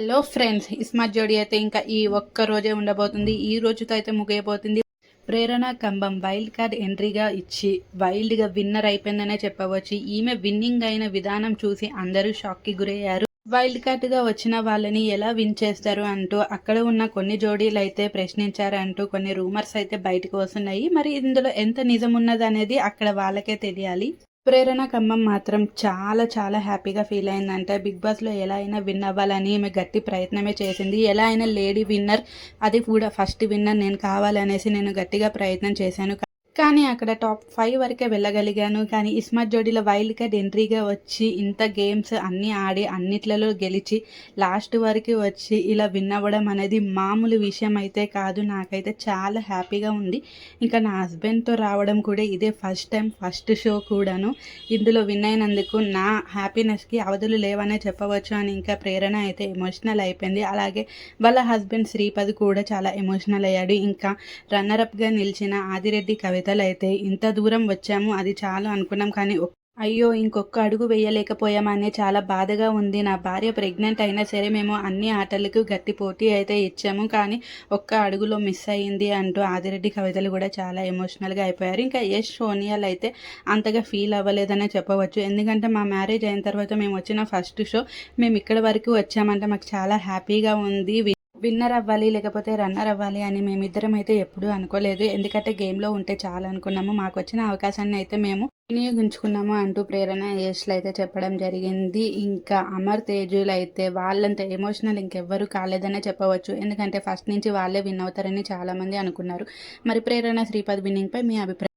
Hello friends iSmart జోడి అయితే ఇంకా ఈ ఒక్క రోజే ఉండబోతుంది. ఈ రోజుతో అయితే ముగియబోతుంది. ప్రేరణ కంబం వైల్డ్ కార్డ్ ఎంట్రీగా ఇచ్చి వైల్డ్గా విన్నర్ అయిపోయిందనే చెప్పవచ్చు. ఈమె విన్నింగ్ అయిన విధానం చూసి అందరూ షాక్కి గురయ్యారు. వైల్డ్ కార్డ్గా వచ్చిన వాళ్ళని ఎలా విన్ చేస్తారు అంటూ అక్కడ ఉన్న కొన్ని జోడీలు అయితే ప్రశ్నించారంటూ కొన్ని రూమర్స్ అయితే బయటకు వస్తున్నాయి. మరి ఇందులో ఎంత నిజం ఉన్నది అనేది అక్కడ వాళ్ళకే తెలియాలి. ప్రేరణ ఖమ్మం మాత్రం చాలా చాలా హ్యాపీగా ఫీల్ అయిందంటే. బిగ్ బాస్లో ఎలా అయినా విన్ అవ్వాలని ఈమె గట్టి ప్రయత్నమే చేసింది. ఎలా అయినా లేడీ విన్నర్ అది కూడా ఫస్ట్ విన్నర్ నేను కావాలనేసి నేను గట్టిగా ప్రయత్నం చేశాను. కానీ అక్కడ టాప్ ఫైవ్ వరకే వెళ్ళగలిగాను. కానీ ఇస్మార్ట్ జోడీలో వైల్డ్ కార్డ్ ఎంట్రీగా వచ్చి ఇంత గేమ్స్ అన్నీ ఆడి అన్నిట్లలో గెలిచి లాస్ట్ వరకు వచ్చి ఇలా విన్ అవ్వడం అనేది మామూలు విషయం అయితే కాదు. నాకైతే చాలా హ్యాపీగా ఉంది. ఇంకా నా హస్బెండ్తో రావడం కూడా ఇదే ఫస్ట్ టైం ఫస్ట్ షో కూడాను. ఇందులో విన్ అయినందుకు నా హ్యాపీనెస్కి అవధులు లేవనే చెప్పవచ్చు అని ఇంకా ప్రేరణ అయితే ఎమోషనల్ అయిపోయింది. అలాగే వాళ్ళ హస్బెండ్ శ్రీపద్ కూడా చాలా ఎమోషనల్ అయ్యాడు. ఇంకా రన్నరప్గా నిలిచిన ఆదిరెడ్డి కవితలు అయితే ఇంత దూరం వచ్చాము అది చాలు అనుకున్నాం కానీ అయ్యో ఇంకొక అడుగు వేయలేకపోయామనే చాలా బాధగా ఉంది. నా భార్య ప్రెగ్నెంట్ అయినా సరే మేము అన్ని ఆటలకు గట్టి పోటీ అయితే ఇచ్చాము కానీ ఒక్క అడుగులో మిస్ అయ్యింది అంటూ ఆదిరెడ్డి కవితలు కూడా చాలా ఎమోషనల్గా అయిపోయారు. ఇంకా యశ్ సోనియాలు అయితే అంతగా ఫీల్ అవ్వలేదనే చెప్పవచ్చు. ఎందుకంటే మా మ్యారేజ్ అయిన తర్వాత మేము వచ్చిన ఫస్ట్ షో మేము ఇక్కడ వరకు వచ్చామంటే మాకు చాలా హ్యాపీగా ఉంది. విన్నర్ అవ్వాలి లేకపోతే రన్నర్ అవ్వాలి అని మేమిద్దరం అయితే ఎప్పుడూ అనుకోలేదు. ఎందుకంటే గేమ్లో ఉంటే చాలా అనుకున్నాము. మాకు వచ్చిన అవకాశాన్ని అయితే మేము వినియోగించుకున్నాము అంటూ ప్రేరణ యష్లు అయితే చెప్పడం జరిగింది. ఇంకా అమర్ తేజులు అయితే వాళ్ళంత ఎమోషనల్ ఇంకెవ్వరు కాలేదనే చెప్పవచ్చు. ఎందుకంటే ఫస్ట్ నుంచి వాళ్ళే విన్ అవుతారని చాలామంది అనుకున్నారు. మరి ప్రేరణ శ్రీపద్ విన్నింగ్పై మీ అభిప్రాయం?